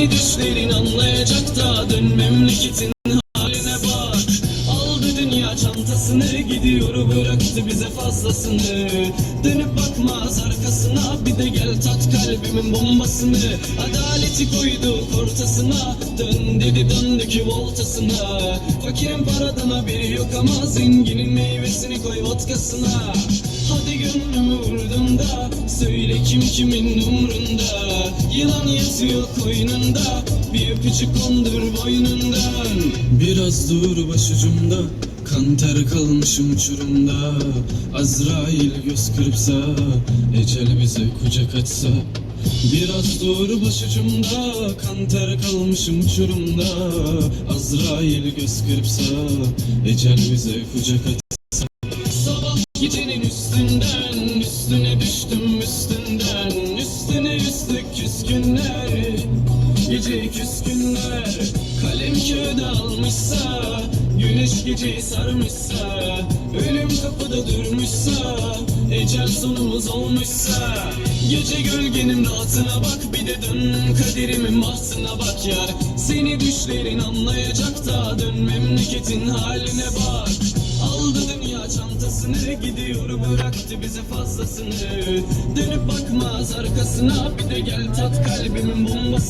Seni düşlerin anlayacak da dön memleketin haline bak. Aldı dünya çantasını gidiyor bıraktı bize fazlasını. Dönüp bakmaz arkasına bir de gel tat kalbimin bombasını. Adaleti koydu ortasına dön dedi döndü voltasına. Fakirin paradan haberi yok ama zenginin meyvesini koy vodkasına Hadi gönlümü vurdum da söyle kim kimin umrunda. Yılan yatıyor koynunda. Bir öpücük kondur boynundan. Biraz dur başucumda. Kan ter kalmışım uçurumda. Azrail göz kırpsa Ecel bize kucak açsa. Biraz dur başucumda. Kan ter kalmışım uçurumda. Azrail göz kırpsa Ecel bize kucak açsa gecenin üstünden Üstüne düştüm üstünden Üstüne üstlük küskünler. Gece küskünler Kalem kağıdı almışsa Güneş geceyi sarmışsa Ölüm kapıda durmuşsa Ecel sonumuz olmuşsa. Gece gölgenin rahatına bak Bir de dön kaderimin bahtına bak yar. Seni düşlerin anlayacak da Dön memleketin haline bak çantasını gidiyor bıraktı bize fazlasını. Dönüp bakmaz arkasına bir de gel tat kalbimin bombası